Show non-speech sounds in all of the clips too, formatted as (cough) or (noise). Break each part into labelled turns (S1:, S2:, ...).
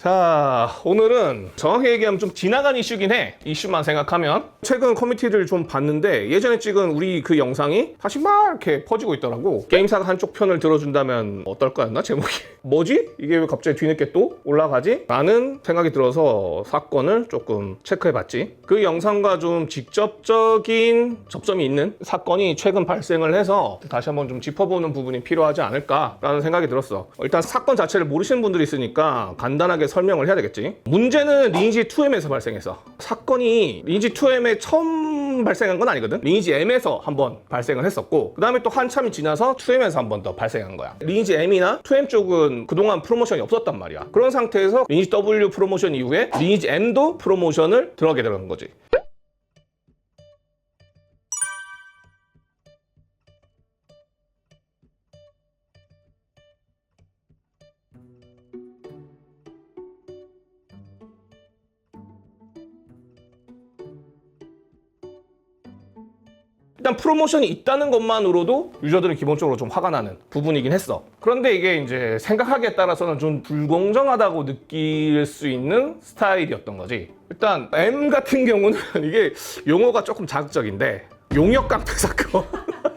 S1: 자, 오늘은 정확히 얘기하면 좀 지나간 이슈긴 해. 이슈만 생각하면. 최근 커뮤니티를 좀 봤는데 예전에 찍은 우리 그 영상이 다시 막 이렇게 퍼지고 있더라고. 게임사가 한쪽 편을 들어준다면 어떨까였나? 제목이. (laughs) 뭐지? 이게 왜 갑자기 뒤늦게 또 올라가지? 라는 생각이 들어서 사건을 조금 체크해봤지. 그 영상과 좀 직접적인 접점이 있는 사건이 최근 발생을 해서 다시 한번 좀 짚어보는 부분이 필요하지 않을까라는 생각이 들었어. 일단 사건 자체를 모르시는 분들이 있으니까 간단하게 설명을 해야 되겠지. 문제는 리니지 2M에서 발생해서 사건이 리니지 2M에 처음 발생한 건 아니거든. 리니지 M에서 한번 발생을 했었고 그다음에 또 한참이 지나서 2M에서 한번더 발생한 거야. 리니지 M이나 2M 쪽은 그동안 프로모션이 없었단 말이야. 그런 상태에서 리니지 W 프로모션 이후에 리니지 M도 프로모션을 들어가게 되는 거지. 일단 프로모션이 있다는 것만으로도 유저들은 기본적으로 좀 화가 나는 부분이긴 했어. 그런데 이게 이제 생각하기에 따라서는 좀 불공정하다고 느낄 수 있는 스타일이었던 거지. 일단 M 같은 경우는 (laughs) 이게 용어가 조금 자극적인데 용역 깡패 사건. (laughs)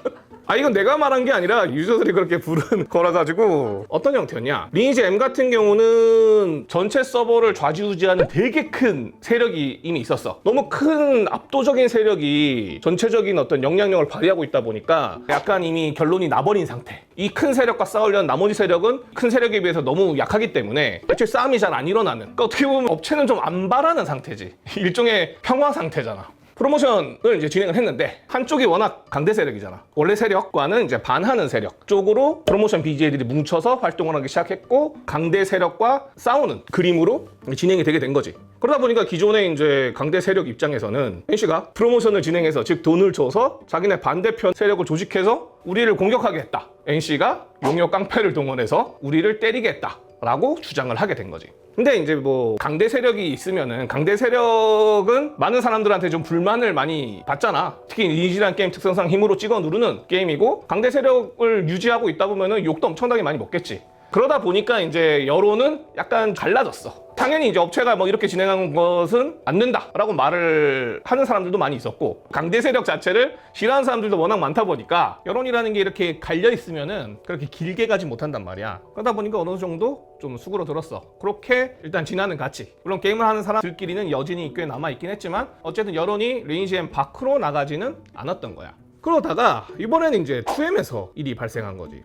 S1: 아 이건 내가 말한 게 아니라 유저들이 그렇게 부른 (laughs) 거라 가지고 어떤 형태였냐 리니지 M 같은 경우는 전체 서버를 좌지우지하는 되게 큰 세력이 이미 있었어 너무 큰 압도적인 세력이 전체적인 어떤 영향력을 발휘하고 있다 보니까 약간 이미 결론이 나버린 상태 이 큰 세력과 싸우려는 나머지 세력은 큰 세력에 비해서 너무 약하기 때문에 애초에 싸움이 잘 안 일어나는 그러니까 어떻게 보면 업체는 좀 안 바라는 상태지 (laughs) 일종의 평화 상태잖아 프로모션을 이제 진행을 했는데 한쪽이 워낙 강대 세력이잖아. 원래 세력과는 이제 반하는 세력 쪽으로 프로모션 BJ들이 뭉쳐서 활동을 하기 시작했고 강대 세력과 싸우는 그림으로 진행이 되게 된 거지. 그러다 보니까 기존의 이제 강대 세력 입장에서는 NC가 프로모션을 진행해서 즉 돈을 줘서 자기네 반대편 세력을 조직해서 우리를 공격하게했다 NC가 용역 깡패를 동원해서 우리를 때리겠다. 라고 주장을 하게 된 거지. 근데 이제 뭐 강대 세력이 있으면은 강대 세력은 많은 사람들한테 좀 불만을 많이 받잖아. 특히 이지란 게임 특성상 힘으로 찍어 누르는 게임이고 강대 세력을 유지하고 있다 보면은 욕도 엄청나게 많이 먹겠지. 그러다 보니까 이제 여론은 약간 갈라졌어. 당연히 이제 업체가 뭐 이렇게 진행한 것은 안 된다라고 말을 하는 사람들도 많이 있었고 강대 세력 자체를 싫어하는 사람들도 워낙 많다 보니까 여론이라는 게 이렇게 갈려 있으면은 그렇게 길게 가지 못한단 말이야. 그러다 보니까 어느 정도 좀 수그러 들었어. 그렇게 일단 지나는 가치 물론 게임을 하는 사람들끼리는 여진이 꽤 남아 있긴 했지만 어쨌든 여론이 레인지엠 밖으로 나가지는 않았던 거야. 그러다가 이번에는 이제 2M에서 일이 발생한 거지.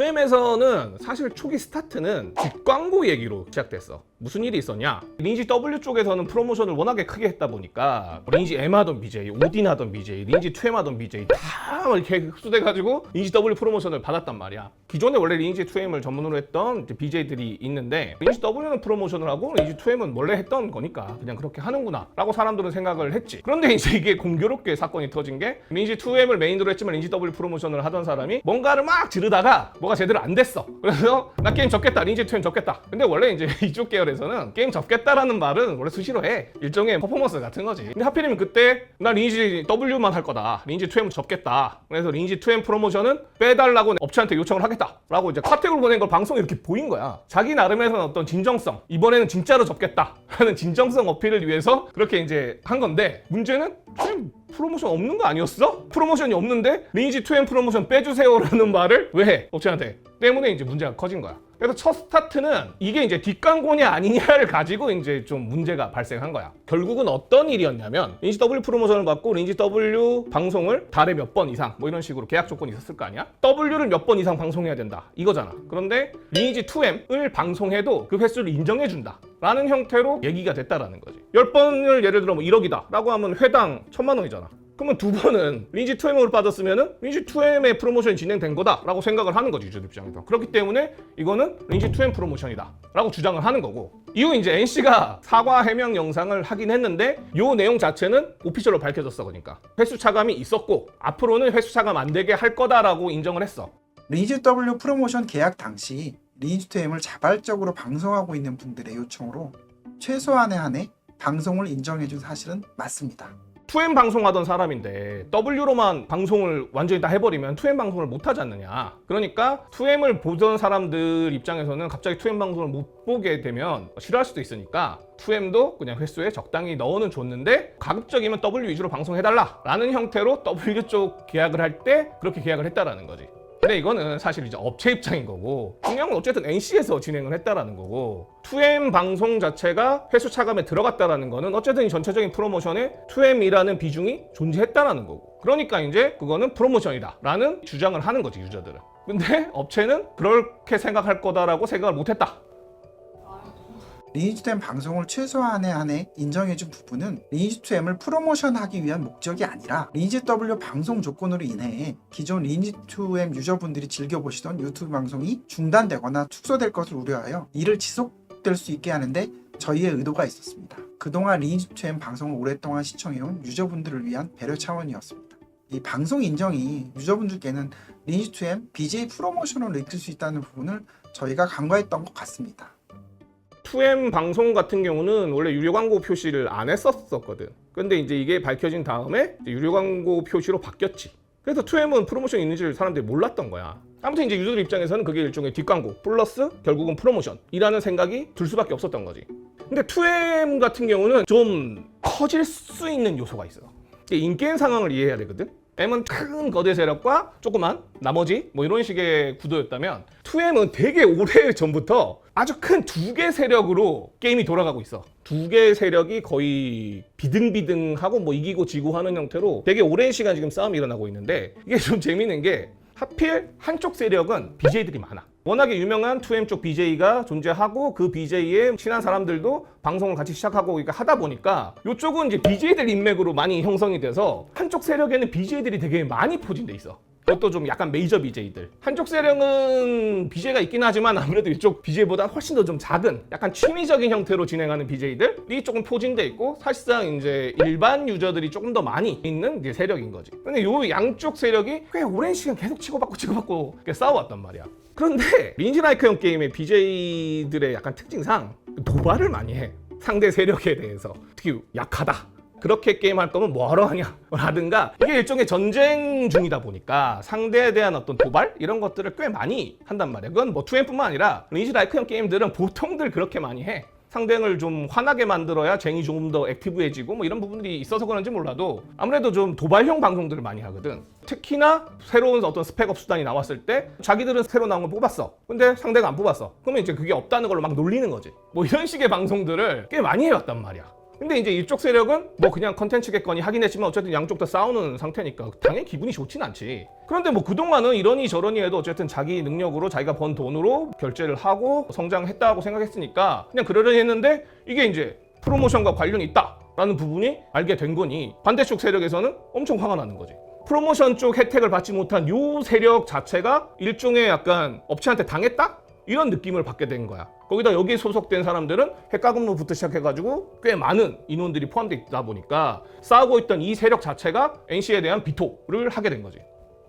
S1: 2M에서는 사실 초기 스타트는 뒷광고 얘기로 시작됐어. 무슨 일이 있었냐? 린지 W 쪽에서는 프로모션을 워낙에 크게 했다 보니까 린지 M 하던 BJ, 오딘 하던 BJ, 린니지 2M 하던 BJ 다 이렇게 흡수돼가지고 린지 W 프로모션을 받았단 말이야. 기존에 원래 린니지 2M을 전문으로 했던 BJ들이 있는데 린니지 W는 프로모션을 하고 린니지 2M은 원래 했던 거니까 그냥 그렇게 하는구나 라고 사람들은 생각을 했지. 그런데 (laughs) 이제 이게 공교롭게 사건이 터진 게린니지 2M을 메인으로 했지만 린지 W 프로모션을 하던 사람이 뭔가를 막 지르다가 뭐 뭐가 제대로 안 됐어. 그래서 (laughs) 나 게임 접겠다. 린지 2엔 접겠다. 근데 원래 이제 (laughs) 이쪽 계열에서는 게임 접겠다라는 말은 원래 수시로 해. 일종의 퍼포먼스 같은 거지. 근데 하필이면 그때 나 리니지 W만 할 거다. 린지2엔 접겠다. 그래서 린지2엔 프로모션은 빼달라고 업체한테 요청을 하겠다라고 이제 카톡으로 보낸 걸 방송에 이렇게 보인 거야. 자기 나름에서는 어떤 진정성. 이번에는 진짜로 접겠다라는 (laughs) 진정성 어필을 위해서 그렇게 이제 한 건데 문제는 2M 프로모션 없는 거 아니었어? 프로모션이 없는데 리니지 2 m 프로모션 빼주세요라는 (laughs) 말을 왜 해? 업체한테 때문에 이제 문제가 커진 거야. 그래서 첫 스타트는 이게 이제 뒷광고냐 아니냐를 가지고 이제 좀 문제가 발생한 거야. 결국은 어떤 일이었냐면 린지 W 프로모션을 받고 린지 W 방송을 달에 몇 번 이상 뭐 이런 식으로 계약 조건이 있었을 거 아니야? W를 몇 번 이상 방송해야 된다 이거잖아. 그런데 린지 2M을 방송해도 그 횟수를 인정해준다. 라는 형태로 얘기가 됐다라는 거지 10번을 예를 들어 뭐 1억이다 라고 하면 회당 1 천만 원이잖아 그러면 두 번은 린지 2M으로 빠졌으면 린지 2M의 프로모션이 진행된 거다라고 생각을 하는 거지 유저 들 입장에서 그렇기 때문에 이거는 린지 2M 프로모션이다라고 주장을 하는 거고 이후 이제 NC가 사과 해명 영상을 하긴 했는데 이 내용 자체는 오피셜로 밝혀졌어 그러니까 회수 차감이 있었고 앞으로는 회수 차감 안 되게 할 거다라고 인정을 했어
S2: 린지 W 프로모션 계약 당시 리니지투엠을 자발적으로 방송하고 있는 분들의 요청으로 최소한의 한해 방송을 인정해준 사실은 맞습니다.
S1: 2M 방송하던 사람인데 W로만 방송을 완전히 다 해버리면 2M 방송을 못 하지 않느냐. 그러니까 2M을 보던 사람들 입장에서는 갑자기 2M 방송을 못 보게 되면 싫어할 수도 있으니까 2M도 그냥 횟수에 적당히 넣어는 줬는데 가급적이면 W 위주로 방송해달라라는 형태로 W 쪽 계약을 할 때 그렇게 계약을 했다라는 거지. 근데 이거는 사실 이제 업체 입장인 거고 중요한 건 어쨌든 NC에서 진행을 했다라는 거고 2M 방송 자체가 회수 차감에 들어갔다라는 거는 어쨌든 전체적인 프로모션에 2M이라는 비중이 존재했다라는 거고 그러니까 이제 그거는 프로모션이다라는 주장을 하는 거지 유저들은 근데 업체는 그렇게 생각할 거다라고 생각을 못했다
S2: 리니지2M 방송을 최소한의 한해 인정해준 부분은 리니지2M을 프로모션하기 위한 목적이 아니라 리니지-W 방송 조건으로 인해 기존 리니지2M 유저분들이 즐겨보시던 유튜브 방송이 중단되거나 축소될 것을 우려하여 이를 지속될 수 있게 하는데 저희의 의도가 있었습니다. 그동안 리니지2M 방송을 오랫동안 시청해온 유저분들을 위한 배려 차원이었습니다. 이 방송 인정이 유저분들께는 리니지2M BJ 프로모션을 느낄 수 있다는 부분을 저희가 간과했던 것 같습니다.
S1: 2M 방송 같은 경우는 원래 유료 광고 표시를 안 했었었거든. 근데 이제 이게 밝혀진 다음에 유료 광고 표시로 바뀌었지. 그래서 2M은 프로모션이 있는지를 사람들이 몰랐던 거야. 아무튼 이제 유저들 입장에서는 그게 일종의 뒷광고 플러스 결국은 프로모션이라는 생각이 들 수밖에 없었던 거지. 근데 2M 같은 경우는 좀 커질 수 있는 요소가 있어. 인게임 상황을 이해해야 되거든. M은 큰 거대 세력과 조그만 나머지 뭐 이런 식의 구도였다면 2M은 되게 오래 전부터 아주 큰 두 개 세력으로 게임이 돌아가고 있어. 두 개 세력이 거의 비등비등하고 뭐 이기고 지고 하는 형태로 되게 오랜 시간 지금 싸움이 일어나고 있는데 이게 좀 재밌는 게 하필 한쪽 세력은 BJ들이 많아. 워낙에 유명한 2M 쪽 BJ가 존재하고 그 BJ의 친한 사람들도 방송을 같이 시작하고 그러니까 하다 보니까 이쪽은 이제 BJ들 인맥으로 많이 형성이 돼서 한쪽 세력에는 BJ들이 되게 많이 포진돼 있어. 그것도 좀 약간 메이저 BJ들. 한쪽 세력은 BJ가 있긴 하지만 아무래도 이쪽 BJ보다 훨씬 더 좀 작은 약간 취미적인 형태로 진행하는 BJ들이 조금 포진돼 있고 사실상 이제 일반 유저들이 조금 더 많이 있는 세력인 거지. 근데 요 양쪽 세력이 꽤 오랜 시간 계속 치고받고 치고받고 싸워왔단 말이야. 그런데 린지라이크형 게임의 BJ들의 약간 특징상 도발을 많이 해. 상대 세력에 대해서 특히 약하다. 그렇게 게임할 거면 뭐하러 하냐 (laughs) 라든가 이게 일종의 전쟁 중이다 보니까 상대에 대한 어떤 도발 이런 것들을 꽤 많이 한단 말이에요 그건 뭐2 m 뿐만 아니라 리니지 라이크형 게임들은 보통들 그렇게 많이 해 상대를 좀 환하게 만들어야 쟁이 조금 더 액티브해지고 뭐 이런 부분들이 있어서 그런지 몰라도 아무래도 좀 도발형 방송들을 많이 하거든 특히나 새로운 어떤 스펙업 수단이 나왔을 때 자기들은 새로 나온 걸 뽑았어 근데 상대가 안 뽑았어 그러면 이제 그게 없다는 걸로 막 놀리는 거지 뭐 이런 식의 방송들을 꽤 많이 해왔단 말이야 근데 이제 이쪽 세력은 뭐 그냥 컨텐츠겠거니 하긴 했지만 어쨌든 양쪽 다 싸우는 상태니까 당연히 기분이 좋진 않지. 그런데 뭐 그동안은 이러니 저러니 해도 어쨌든 자기 능력으로 자기가 번 돈으로 결제를 하고 성장했다고 생각했으니까 그냥 그러려니 했는데 이게 이제 프로모션과 관련이 있다라는 부분이 알게 된 거니 반대쪽 세력에서는 엄청 화가 나는 거지. 프로모션 쪽 혜택을 받지 못한 요 세력 자체가 일종의 약간 업체한테 당했다? 이런 느낌을 받게 된 거야. 거기다 여기에 소속된 사람들은 핵가금로부터 시작해가지고 꽤 많은 인원들이 포함되어 있다 보니까 싸우고 있던 이 세력 자체가 NC에 대한 비토를 하게 된 거지.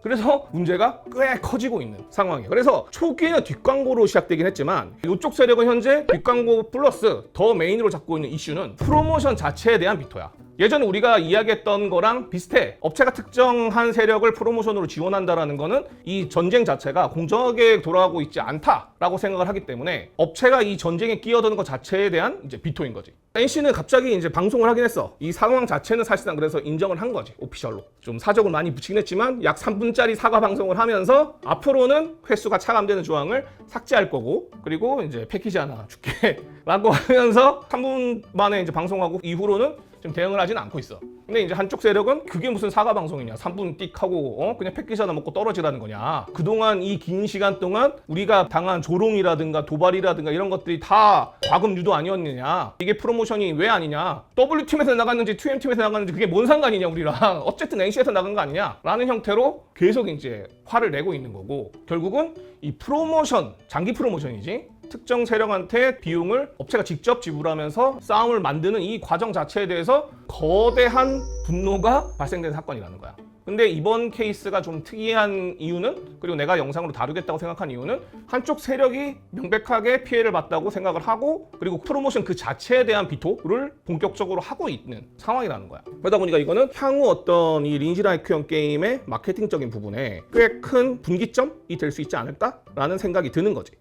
S1: 그래서 문제가 꽤 커지고 있는 상황이에요. 그래서 초기에는 뒷광고로 시작되긴 했지만 이쪽 세력은 현재 뒷광고 플러스 더 메인으로 잡고 있는 이슈는 프로모션 자체에 대한 비토야. 예전에 우리가 이야기했던 거랑 비슷해. 업체가 특정한 세력을 프로모션으로 지원한다라는 거는 이 전쟁 자체가 공정하게 돌아가고 있지 않다라고 생각을 하기 때문에 업체가 이 전쟁에 끼어드는 것 자체에 대한 이제 비토인 거지. NC는 갑자기 이제 방송을 하긴 했어. 이 상황 자체는 사실상 그래서 인정을 한 거지. 오피셜로. 좀 사적을 많이 붙이긴 했지만 약 3분짜리 사과 방송을 하면서 앞으로는 횟수가 차감되는 조항을 삭제할 거고 그리고 이제 패키지 하나 줄게 (laughs) 라고 하면서 3분 만에 이제 방송하고 이후로는 지금 대응을 하진 않고 있어. 근데 이제 한쪽 세력은 그게 무슨 사과 방송이냐. 3분 띡 하고 어? 그냥 패기 하나 먹고 떨어지라는 거냐. 그동안 이 긴 시간 동안 우리가 당한 조롱이라든가 도발이라든가 이런 것들이 다 과금 유도 아니었느냐. 이게 프로모션이 왜 아니냐. W팀에서 나갔는지 TM팀에서 나갔는지 그게 뭔 상관이냐 우리랑. (laughs) 어쨌든 NC에서 나간 거 아니냐. 라는 형태로 계속 이제 화를 내고 있는 거고 결국은 이 프로모션, 장기 프로모션이지. 특정 세력한테 비용을 업체가 직접 지불하면서 싸움을 만드는 이 과정 자체에 대해서 거대한 분노가 발생된 사건이라는 거야. 근데 이번 케이스가 좀 특이한 이유는 그리고 내가 영상으로 다루겠다고 생각한 이유는 한쪽 세력이 명백하게 피해를 봤다고 생각을 하고 그리고 프로모션 그 자체에 대한 비토를 본격적으로 하고 있는 상황이라는 거야 그러다 보니까 이거는 향후 어떤 이린시라이크형 게임의 마케팅적인 부분에 꽤 큰 분기점이 될 수 있지 않을까라는 생각이 드는 거지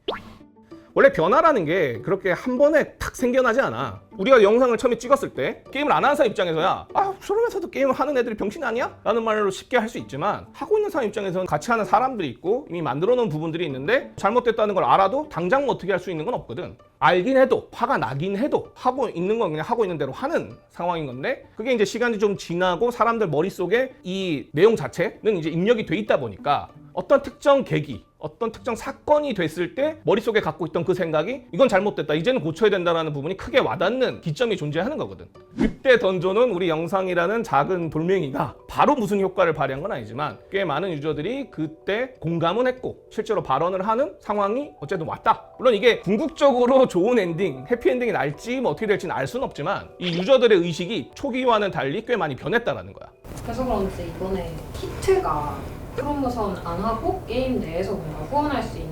S1: 원래 변화라는 게 그렇게 한 번에 탁 생겨나지 않아. 우리가 영상을 처음에 찍었을 때 게임을 안 하는 사람 입장에서야 아 저러면서도 게임을 하는 애들이 병신 아니야? 라는 말로 쉽게 할 수 있지만 하고 있는 사람 입장에서는 같이 하는 사람들이 있고 이미 만들어 놓은 부분들이 있는데 잘못됐다는 걸 알아도 당장 뭐 어떻게 할 수 있는 건 없거든 알긴 해도 화가 나긴 해도 하고 있는 건 그냥 하고 있는 대로 하는 상황인 건데 그게 이제 시간이 좀 지나고 사람들 머릿속에 이 내용 자체는 이제 입력이 돼 있다 보니까 어떤 특정 계기 어떤 특정 사건이 됐을 때 머릿속에 갖고 있던 그 생각이 이건 잘못됐다 이제는 고쳐야 된다라는 부분이 크게 와닿는 하는 기점이 존재하는 거거든. 그때 던져놓은 우리 영상이라는 작은 돌멩이가 바로 무슨 효과를 발휘한 건 아니지만 꽤 많은 유저들이 그때 공감은 했고 실제로 발언을 하는 상황이 어쨌든 왔다. 물론 이게 궁극적으로 좋은 엔딩, 해피엔딩이 날지 뭐 어떻게 될지는 알 수는 없지만 이 유저들의 의식이 초기와는 달리 꽤 많이 변했다라는 거야.
S3: 그래서 그런지 이번에 키트가 프로모션 안 하고 게임 내에서 뭔가 후원할 수 있는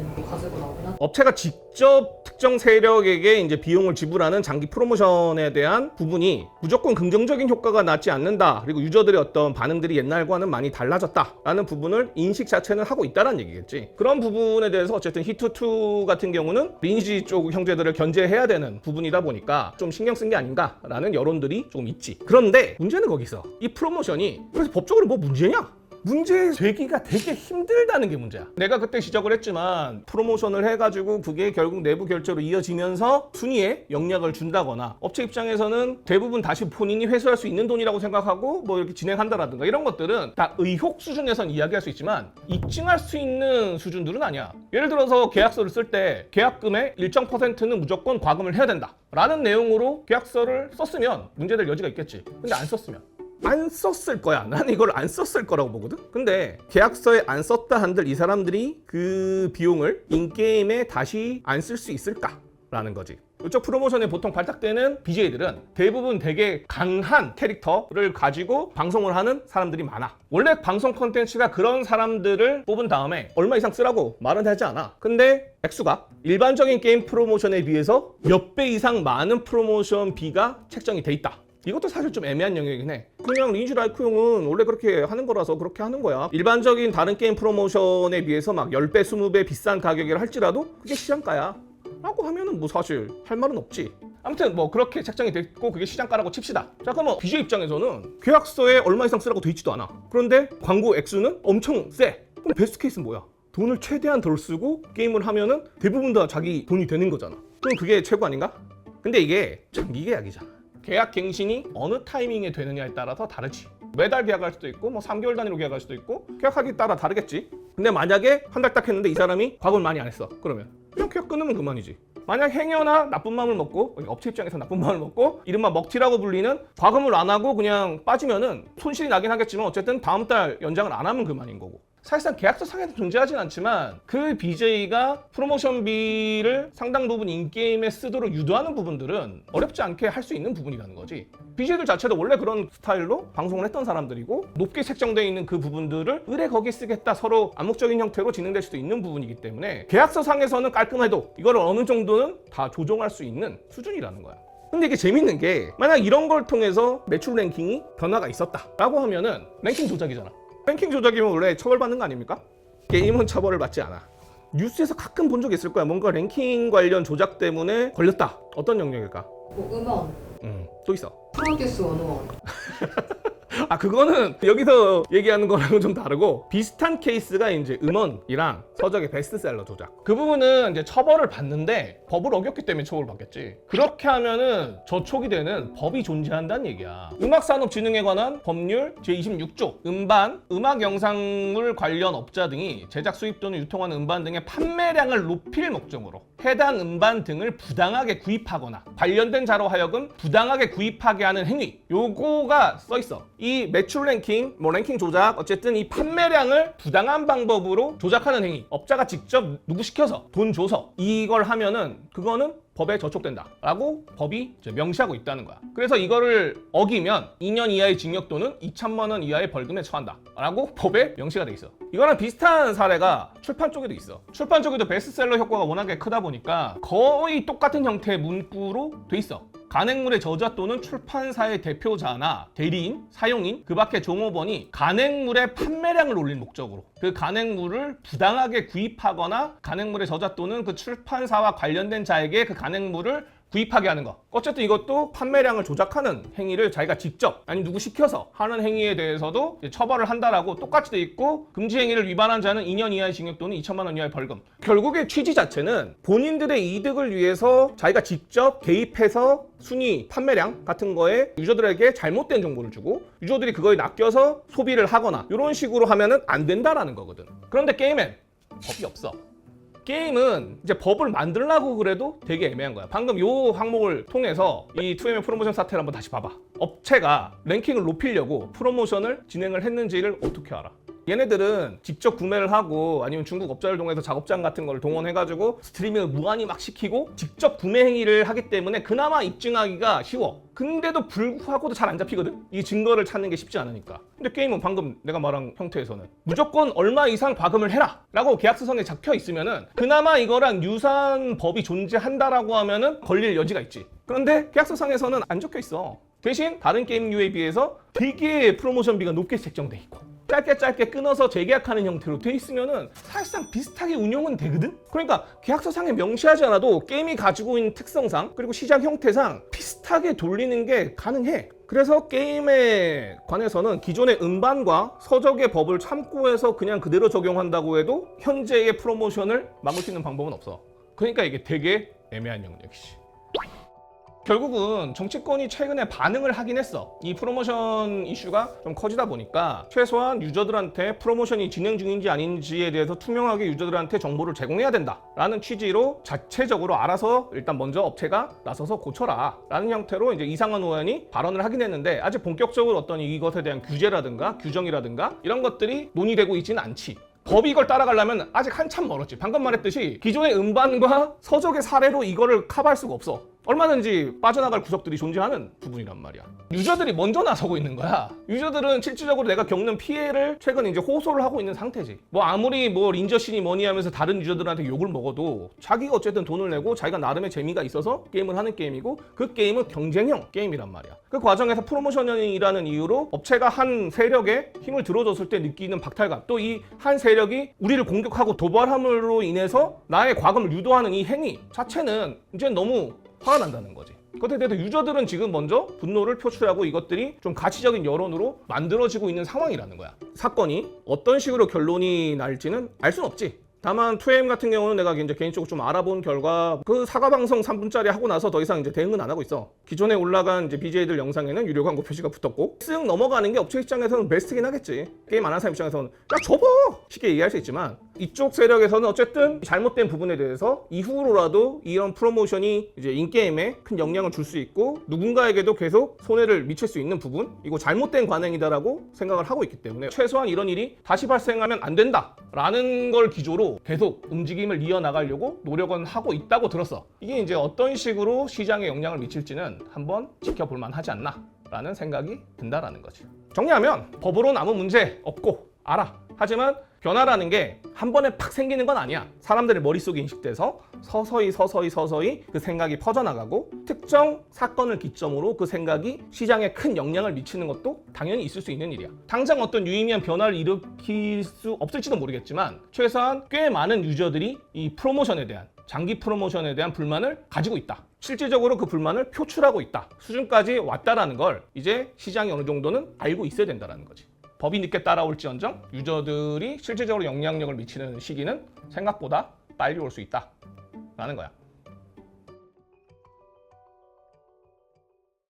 S1: 업체가 직접 특정 세력에게 이제 비용을 지불하는 장기 프로모션에 대한 부분이 무조건 긍정적인 효과가 낫지 않는다. 그리고 유저들의 어떤 반응들이 옛날과는 많이 달라졌다라는 부분을 인식 자체는 하고 있다는 얘기겠지. 그런 부분에 대해서 어쨌든 히투2 같은 경우는 리니지 쪽 형제들을 견제해야 되는 부분이다 보니까 좀 신경 쓴 게 아닌가라는 여론들이 조금 있지. 그런데 문제는 거기서 이 프로모션이 그래서 법적으로 뭐 문제냐? 문제 제기가 되게 힘들다는 게 문제야. 내가 그때 지적을 했지만 프로모션을 해가지고 그게 결국 내부 결제로 이어지면서 순위에 영향을 준다거나 업체 입장에서는 대부분 다시 본인이 회수할 수 있는 돈이라고 생각하고 뭐 이렇게 진행한다라든가 이런 것들은 다 의혹 수준에선 이야기할 수 있지만 입증할 수 있는 수준들은 아니야. 예를 들어서 계약서를 쓸 때 계약금의 일정 퍼센트는 무조건 과금을 해야 된다. 라는 내용으로 계약서를 썼으면 문제될 여지가 있겠지. 근데 안 썼으면 안 썼을 거야. 나는 이걸 안 썼을 거라고 보거든. 근데 계약서에 안 썼다 한들 이 사람들이 그 비용을 인게임에 다시 안 쓸 수 있을까? 라는 거지. 이쪽 프로모션에 보통 발탁되는 BJ들은 대부분 되게 강한 캐릭터를 가지고 방송을 하는 사람들이 많아. 원래 방송 콘텐츠가 그런 사람들을 뽑은 다음에 얼마 이상 쓰라고 말은 하지 않아. 근데 액수가 일반적인 게임 프로모션에 비해서 몇 배 이상 많은 프로모션 비가 책정이 돼 있다. 이것도 사실 좀 애매한 영역이긴 해. 그냥 리니지 라이크용은 원래 그렇게 하는 거라서 그렇게 하는 거야. 일반적인 다른 게임 프로모션에 비해서 막 10배, 20배 비싼 가격이라 할지라도 그게 시장가야. 라고 하면은 뭐 사실 할 말은 없지. 아무튼 뭐 그렇게 책정이 됐고 그게 시장가라고 칩시다. 자 그러면 BJ 입장에서는 계약서에 얼마 이상 쓰라고 돼 있지도 않아. 그런데 광고 액수는 엄청 세. 그럼 베스트 케이스는 뭐야? 돈을 최대한 덜 쓰고 게임을 하면은 대부분 다 자기 돈이 되는 거잖아. 그럼 그게 최고 아닌가? 근데 이게 장기 계약이잖아. 계약 갱신이 어느 타이밍에 되느냐에 따라서 다르지. 매달 계약할 수도 있고 뭐 3개월 단위로 계약할 수도 있고 계약하기 따라 다르겠지. 근데 만약에 한 달 딱 했는데 이 사람이 과금을 많이 안 했어. 그러면 그냥 계약 끊으면 그만이지. 만약 행여나 나쁜 마음을 먹고 업체 입장에서 나쁜 마음을 먹고 이른바 먹튀라고 불리는 과금을 안 하고 그냥 빠지면은 손실이 나긴 하겠지만 어쨌든 다음 달 연장을 안 하면 그만인 거고 사실상 계약서상에도 존재하진 않지만 그 BJ가 프로모션비를 상당 부분 인게임에 쓰도록 유도하는 부분들은 어렵지 않게 할 수 있는 부분이라는 거지. BJ들 자체도 원래 그런 스타일로 방송을 했던 사람들이고 높게 책정되어 있는 그 부분들을 의뢰 거기 쓰겠다 서로 암묵적인 형태로 진행될 수도 있는 부분이기 때문에 계약서상에서는 깔끔해도 이걸 어느 정도는 다 조정할 수 있는 수준이라는 거야. 근데 이게 재밌는 게 만약 이런 걸 통해서 매출 랭킹이 변화가 있었다라고 하면은 랭킹 조작이잖아. 뱅킹 조작이면 원래 처벌받는 거 아닙니까? 게임은 처벌을 받지 않아. 뉴스에서 가끔 본 적 있을 거야. 뭔가 랭킹 관련 조작 때문에 걸렸다. 어떤 영역일까?
S4: 뭐 음원.
S1: 음, 또 있어.
S5: 프로듀스 101.
S1: (laughs) 아 그거는 여기서 얘기하는 거랑은 좀 다르고 비슷한 케이스가 이제 음원이랑 서적의 베스트셀러 조작 그 부분은 이제 처벌을 받는데 법을 어겼기 때문에 처벌을 받겠지 그렇게 하면은 저촉이 되는 법이 존재한다는 얘기야 음악산업진흥에 관한 법률 제26조 음반, 음악 영상물 관련 업자 등이 제작 수입 또는 유통하는 음반 등의 판매량을 높일 목적으로 해당 음반 등을 부당하게 구입하거나 관련된 자로 하여금 부당하게 구입하게 하는 행위 요거가 써 있어 이 매출 랭킹, 뭐 랭킹 조작, 어쨌든 이 판매량을 부당한 방법으로 조작하는 행위, 업자가 직접 누구 시켜서 돈 줘서 이걸 하면은 그거는 법에 저촉된다라고 법이 명시하고 있다는 거야. 그래서 이거를 어기면 2년 이하의 징역 또는 2천만 원 이하의 벌금에 처한다라고 (laughs) 법에 명시가 돼 있어. 이거랑 비슷한 사례가 출판 쪽에도 있어. 출판 쪽에도 베스트셀러 효과가 워낙에 크다 보니까 거의 똑같은 형태의 문구로 돼 있어. 간행물의 저자 또는 출판사의 대표자나 대리인, 사용인, 그 밖에 종업원이 간행물의 판매량을 올릴 목적으로 그 간행물을 부당하게 구입하거나 간행물의 저자 또는 그 출판사와 관련된 자에게 그 간행물을 구입하게 하는 거. 어쨌든 이것도 판매량을 조작하는 행위를 자기가 직접 아니 누구 시켜서 하는 행위에 대해서도 처벌을 한다라고 똑같이 돼 있고 금지 행위를 위반한 자는 2년 이하의 징역 또는 2천만 원 이하의 벌금. 결국에 취지 자체는 본인들의 이득을 위해서 자기가 직접 개입해서 순위 판매량 같은 거에 유저들에게 잘못된 정보를 주고 유저들이 그거에 낚여서 소비를 하거나 이런 식으로 하면은 안 된다라는 거거든. 그런데 게임엔 법이 없어. 게임은 이제 법을 만들라고 그래도 되게 애매한 거야. 방금 요 항목을 통해서 이2 m 프로모션 사태를 한번 다시 봐봐. 업체가 랭킹을 높이려고 프로모션을 진행을 했는지를 어떻게 알아? 얘네들은 직접 구매를 하고 아니면 중국 업자를 통해서 작업장 같은 걸 동원해가지고 스트리밍을 무한히 막 시키고 직접 구매 행위를 하기 때문에 그나마 입증하기가 쉬워. 근데도 불구하고도 잘 안 잡히거든? 이 증거를 찾는 게 쉽지 않으니까. 근데 게임은 방금 내가 말한 형태에서는 무조건 얼마 이상 과금을 해라! 라고 계약서상에 적혀 있으면은 그나마 이거랑 유사한 법이 존재한다라고 하면은 걸릴 여지가 있지. 그런데 계약서상에서는 안 적혀 있어. 대신 다른 게임류에 비해서 되게 프로모션비가 높게 책정돼 있고 짧게 짧게 끊어서 재계약하는 형태로 돼 있으면은 사실상 비슷하게 운영은 되거든? 그러니까 계약서상에 명시하지 않아도 게임이 가지고 있는 특성상 그리고 시장 형태상 비슷하게 돌리는 게 가능해. 그래서 게임에 관해서는 기존의 음반과 서적의 법을 참고해서 그냥 그대로 적용한다고 해도 현재의 프로모션을 막을 수 있는 방법은 없어. 그러니까 이게 되게 애매한 영역이지. 결국은 정치권이 최근에 반응을 하긴 했어. 이 프로모션 이슈가 좀 커지다 보니까 최소한 유저들한테 프로모션이 진행 중인지 아닌지에 대해서 투명하게 유저들한테 정보를 제공해야 된다라는 취지로 자체적으로 알아서 일단 먼저 업체가 나서서 고쳐라라는 형태로 이제 이상한 의원이 발언을 하긴 했는데 아직 본격적으로 어떤 이것에 대한 규제라든가 규정이라든가 이런 것들이 논의되고 있진 않지. 법이 이걸 따라가려면 아직 한참 멀었지. 방금 말했듯이 기존의 음반과 서적의 사례로 이거를 커버할 수가 없어. 얼마든지 빠져나갈 구석들이 존재하는 부분이란 말이야. 유저들이 먼저 나서고 있는 거야. 유저들은 실질적으로 내가 겪는 피해를 최근 이제 호소를 하고 있는 상태지. 뭐 아무리 뭐 린저신이 뭐니 하면서 다른 유저들한테 욕을 먹어도 자기가 어쨌든 돈을 내고 자기가 나름의 재미가 있어서 게임을 하는 게임이고 그 게임은 경쟁형 게임이란 말이야. 그 과정에서 프로모션이라는 이유로 업체가 한 세력에 힘을 들어줬을 때 느끼는 박탈감 또 이 한 세력이 우리를 공격하고 도발함으로 인해서 나의 과금을 유도하는 이 행위 자체는 이제 너무 화가 난다는 거지. 그것에 대해서 유저들은 지금 먼저 분노를 표출하고 이것들이 좀 가치적인 여론으로 만들어지고 있는 상황이라는 거야. 사건이 어떤 식으로 결론이 날지는 알 수는 없지. 다만 2M 같은 경우는 내가 이제 개인적으로 좀 알아본 결과 그 사과 방송 3분짜리 하고 나서 더 이상 이제 대응은 안 하고 있어. 기존에 올라간 이제 BJ들 영상에는 유료 광고 표시가 붙었고 쓱 넘어가는 게 업체 입장에서는 베스트긴 하겠지. 게임 안 하는 사람 입장에서는 야 접어 쉽게 이해할수 있지만 이쪽 세력에서는 어쨌든 잘못된 부분에 대해서 이후로라도 이런 프로모션이 이제 인게임에 큰 영향을 줄 수 있고 누군가에게도 계속 손해를 미칠 수 있는 부분 이거 잘못된 관행이다라고 생각을 하고 있기 때문에 최소한 이런 일이 다시 발생하면 안 된다라는 걸 기조로 계속 움직임을 이어나가려고 노력은 하고 있다고 들었어 이게 이제 어떤 식으로 시장에 영향을 미칠지는 한번 지켜볼 만하지 않나 라는 생각이 든다라는 거지 정리하면 법으로는 아무 문제 없고 알아 하지만 변화라는 게 한 번에 팍 생기는 건 아니야. 사람들의 머릿속에 인식돼서 서서히 서서히 서서히 그 생각이 퍼져나가고 특정 사건을 기점으로 그 생각이 시장에 큰 영향을 미치는 것도 당연히 있을 수 있는 일이야. 당장 어떤 유의미한 변화를 일으킬 수 없을지도 모르겠지만 최소한 꽤 많은 유저들이 이 프로모션에 대한 장기 프로모션에 대한 불만을 가지고 있다. 실질적으로 그 불만을 표출하고 있다. 수준까지 왔다라는 걸 이제 시장이 어느 정도는 알고 있어야 된다는 거지. 법이 늦게 따라올지언정 유저들이 실질적으로 영향력을 미치는 시기는 생각보다 빨리 올 수 있다라는 거야.